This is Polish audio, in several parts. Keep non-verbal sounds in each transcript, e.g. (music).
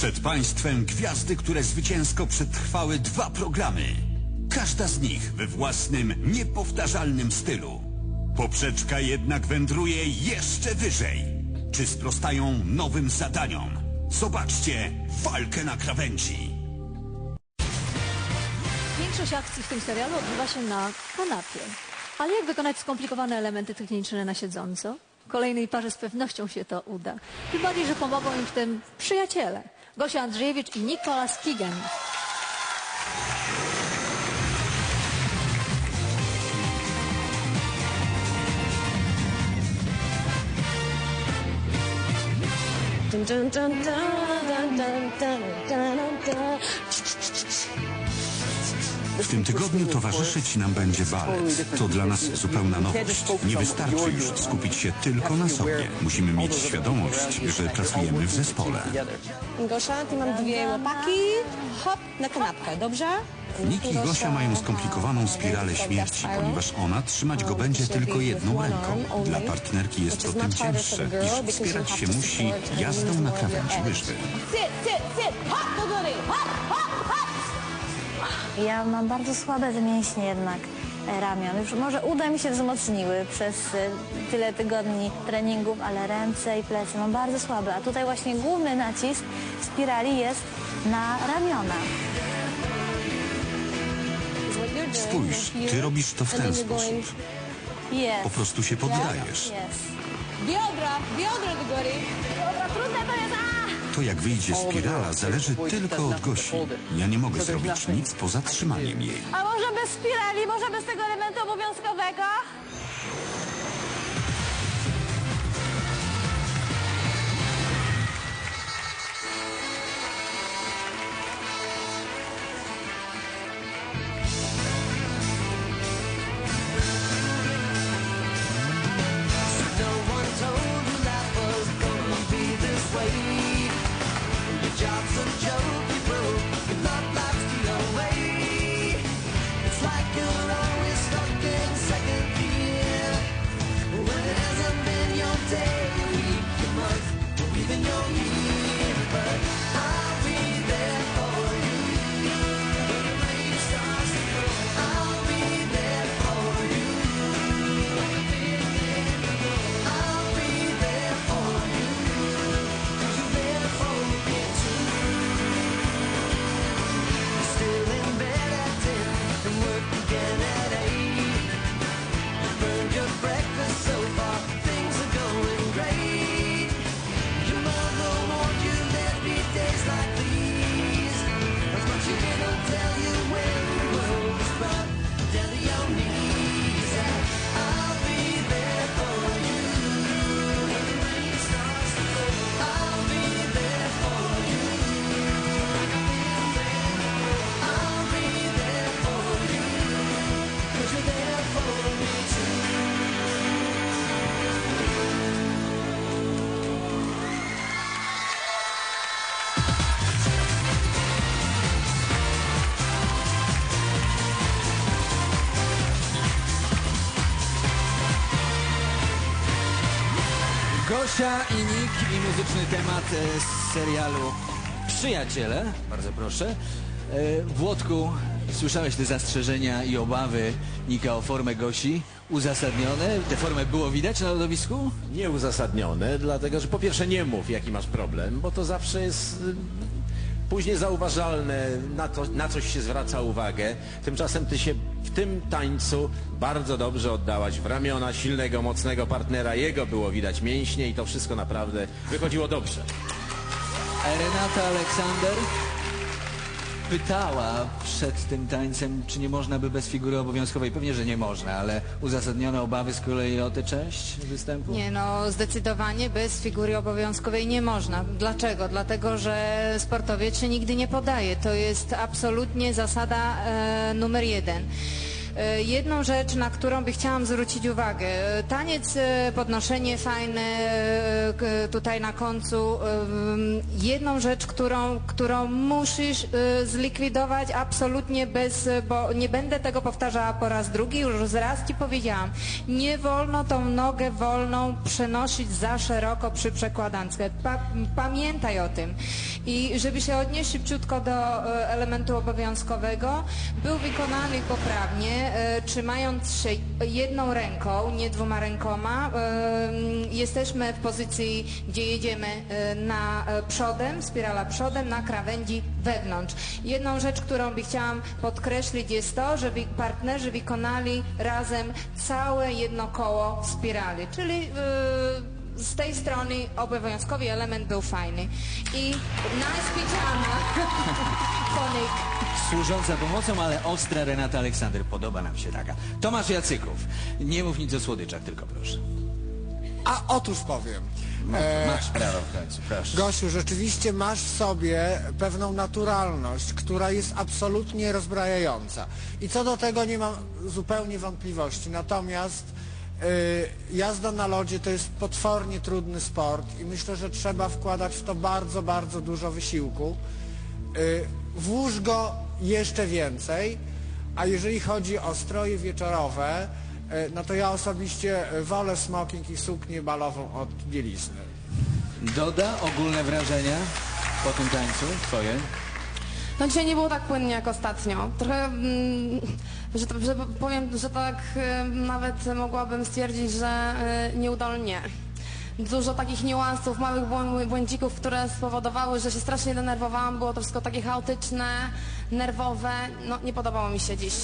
Przed Państwem gwiazdy, które zwycięsko przetrwały dwa programy. Każda z nich we własnym, niepowtarzalnym stylu. Poprzeczka jednak wędruje jeszcze wyżej. Czy sprostają nowym zadaniom? Zobaczcie walkę na krawędzi. Większość akcji w tym serialu odbywa się na kanapie. Ale jak wykonać skomplikowane elementy techniczne na siedząco? Kolejnej parze z pewnością się to uda. Tym bardziej, że pomogą im w tym przyjaciele. Gosia Andrzejewicz i Nicolas Kigen. Dun, dun, dun, W tym tygodniu towarzyszyć nam będzie balet. To dla nas zupełna nowość. Nie wystarczy już skupić się tylko na sobie. Musimy mieć świadomość, że pracujemy w zespole. Gosia, ty mam dwie łopaki. Hop, na kanapkę, dobrze? Nick i Gosia mają skomplikowaną spiralę śmierci, ponieważ ona trzymać go będzie tylko jedną ręką. Dla partnerki jest to tym cięższe, iż wspierać się musi jazdą na krawędzi łyżwy. Sit, sit, sit. Hop, do góry. Hop, hop, hop. Ja mam bardzo słabe te mięśnie jednak e, ramion. Już może uda mi się wzmocniły przez e, tyle tygodni treningów, ale ręce i plecy mam bardzo słabe. A tutaj właśnie główny nacisk spirali jest na ramiona. Spójrz, ty robisz to w ten sposób. Jest. Po prostu się poddajesz. Jest. Biodra, biodra do góry. To jak wyjdzie spirala zależy tylko od Gosi. Ja nie mogę zrobić nic poza trzymaniem jej. A może bez spirali, może bez tego elementu obowiązkowego? Gosia i Nick i muzyczny temat e, z serialu Przyjaciele. Bardzo proszę. E, Włodku, słyszałeś te zastrzeżenia i obawy Nika o formę Gosi? Uzasadnione? Tę formę było widać na lodowisku? Nieuzasadnione, dlatego że po pierwsze nie mów, jaki masz problem, bo to zawsze jest później zauważalne, na, to, na coś się zwraca uwagę. Tymczasem ty się w tym tańcu bardzo dobrze oddałaś w ramiona silnego, mocnego partnera. Jego było widać mięśnie i to wszystko naprawdę wychodziło dobrze. Renata Aleksander pytała przed tym tańcem, czy nie można by bez figury obowiązkowej. Pewnie, że nie można, ale uzasadnione obawy z kolei o tę część występu? Nie, no zdecydowanie bez figury obowiązkowej nie można. Dlaczego? Dlatego, że sportowiec się nigdy nie podaje. To jest absolutnie zasada e, numer jeden. E, Jedną rzecz, na którą by chciałam zwrócić uwagę. E, Taniec, e, podnoszenie fajne tutaj na końcu. Jedną rzecz, którą, którą musisz zlikwidować absolutnie bez, bo nie będę tego powtarzała po raz drugi, już raz Ci powiedziałam. Nie wolno tą nogę wolną przenosić za szeroko przy przekładance. Pa, pamiętaj o tym. I żeby się odnieść szybciutko do elementu obowiązkowego, był wykonany poprawnie, trzymając się jedną ręką, nie dwoma rękoma. E, Jesteśmy w pozycji, gdzie jedziemy e, na e, przodem, spirala przodem, na krawędzi wewnątrz. Jedną rzecz, którą by chciałam podkreślić jest to, żeby partnerzy wykonali razem całe jedno koło spirali, czyli e, z tej strony obowiązkowy element był fajny. I najspecjalna (laughs) konik Służąca pomocą, ale ostra Renata Aleksander. Podoba nam się taka. Tomasz Jacyków. Nie mów nic o słodyczach, tylko proszę. A otóż powiem. E, Masz prawo w końcu, proszę. Gosiu, rzeczywiście masz w sobie pewną naturalność, która jest absolutnie rozbrajająca. I co do tego nie mam zupełnie wątpliwości. Natomiast jazda na lodzie to jest potwornie trudny sport i myślę, że trzeba wkładać w to bardzo, bardzo dużo wysiłku. Y, włóż go jeszcze więcej, a jeżeli chodzi o stroje wieczorowe, y, no to ja osobiście y, wolę smoking i suknię balową od bielizny. Doda ogólne wrażenia po tym tańcu, twoje. No dzisiaj nie było tak płynnie jak ostatnio. Trochę, mm, że, to- że powiem, że tak y, nawet mogłabym stwierdzić, że y, nieudolnie. Dużo takich niuansów, małych błę- błędzików, które spowodowały, że się strasznie denerwowałam. Było to wszystko takie chaotyczne, nerwowe. No nie podobało mi się dziś.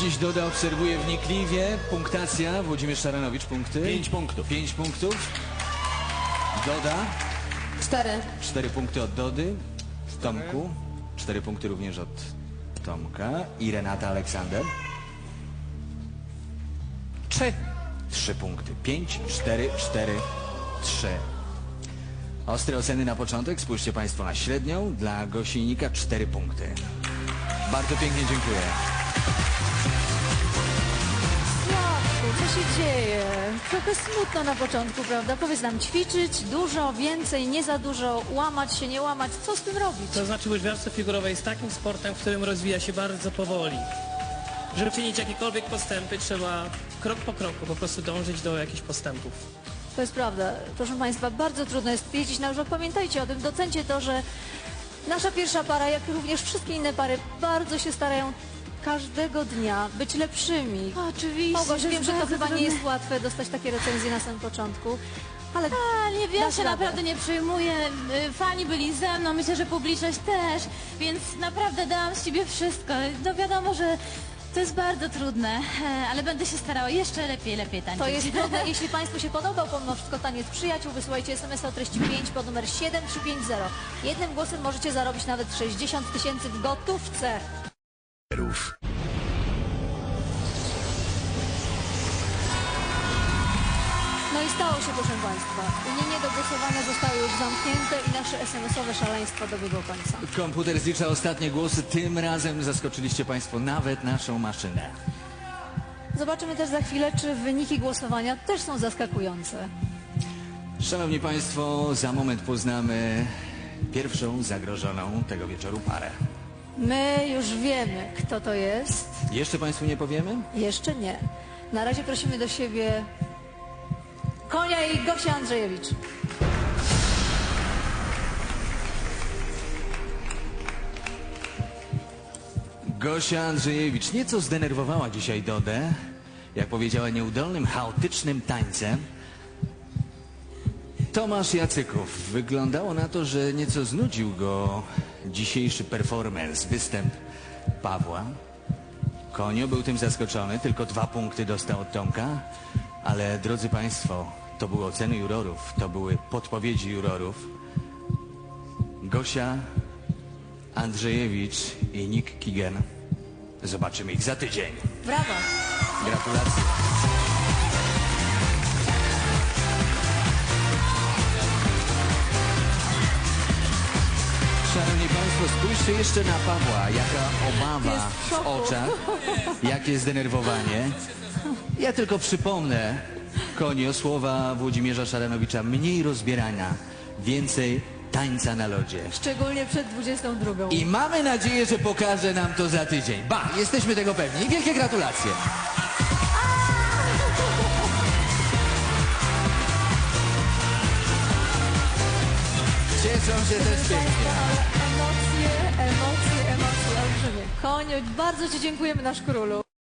Dziś Doda obserwuje wnikliwie. Punktacja. Włodzimierz Szaranowicz, punkty. Pięć punktów. Pięć punktów. Doda. Cztery. Cztery punkty od Dody. Tomku. Cztery punkty również od Tomka. I Renata Aleksander. Trzy. Trzy punkty. Pięć, cztery, cztery, trzy. Ostre oceny na początek. Spójrzcie Państwo na średnią. Dla Gosijnika cztery punkty. Bardzo pięknie dziękuję. Co się dzieje? Trochę smutno na początku, prawda? Powiedz nam, ćwiczyć dużo, więcej, nie za dużo, łamać się, nie łamać. Co z tym robić? To znaczy łyżwiarstwo figurowe jest takim sportem, w którym rozwija się bardzo powoli. Żeby czynić jakiekolwiek postępy, trzeba krok po kroku po prostu dążyć do jakichś postępów. To jest prawda. Proszę Państwa, bardzo trudno jest jeździć na. Pamiętajcie o tym, docencie to, że nasza pierwsza para, jak również wszystkie inne pary, bardzo się starają każdego dnia być lepszymi. Oczywiście, Mogłaś, wiem, że to chyba nie jest łatwe dostać takie recenzje na samym początku, ale A, nie, ja dasz się radę. naprawdę nie przejmuję. Y, Fani byli ze mną, myślę, że publiczność też, więc naprawdę dałam z siebie wszystko. No wiadomo, że to jest bardzo trudne, e, ale będę się starała jeszcze lepiej, lepiej tańczyć. To jest trudne. (laughs) Jeśli Państwu się podobał pomimo wszystko taniec przyjaciół, wysyłajcie SMS o treści 5 pod numer 7350. Jednym głosem możecie zarobić nawet 60 tysięcy w gotówce. No i stało się, proszę Państwa. Linie do głosowania zostały już zamknięte i nasze SMS-owe szaleństwo dobiegło końca. Komputer zlicza ostatnie głosy. Tym razem zaskoczyliście Państwo nawet naszą maszynę. Zobaczymy też za chwilę, czy wyniki głosowania też są zaskakujące. Szanowni Państwo, za moment poznamy pierwszą zagrożoną tego wieczoru parę. My już wiemy, kto to jest. Jeszcze Państwu nie powiemy? Jeszcze nie. Na razie prosimy do siebie Konia i Gosia Andrzejewicz. Gosia Andrzejewicz nieco zdenerwowała dzisiaj Dodę. Jak powiedziała, nieudolnym, chaotycznym tańcem. Tomasz Jacyków. Wyglądało na to, że nieco znudził go dzisiejszy performance, występ Pawła. Konio był tym zaskoczony, tylko dwa punkty dostał od Tomka. Ale drodzy Państwo, to były oceny jurorów, to były podpowiedzi jurorów. Gosia Andrzejewicz i Nick Kigen. Zobaczymy ich za tydzień. Brawo! Gratulacje. Szanowni Państwo, spójrzcie jeszcze na Pawła, jaka obawa w oczach, jakie zdenerwowanie. Ja tylko przypomnę, konio, słowa Włodzimierza Szaranowicza, mniej rozbierania, więcej tańca na lodzie. Szczególnie przed 22. I mamy nadzieję, że pokaże nam to za tydzień. Ba, jesteśmy tego pewni. Wielkie gratulacje. Cieszą się też pięknie. Emocje, emocje, emocje olbrzymie. Koniu, bardzo Ci dziękujemy, nasz królu.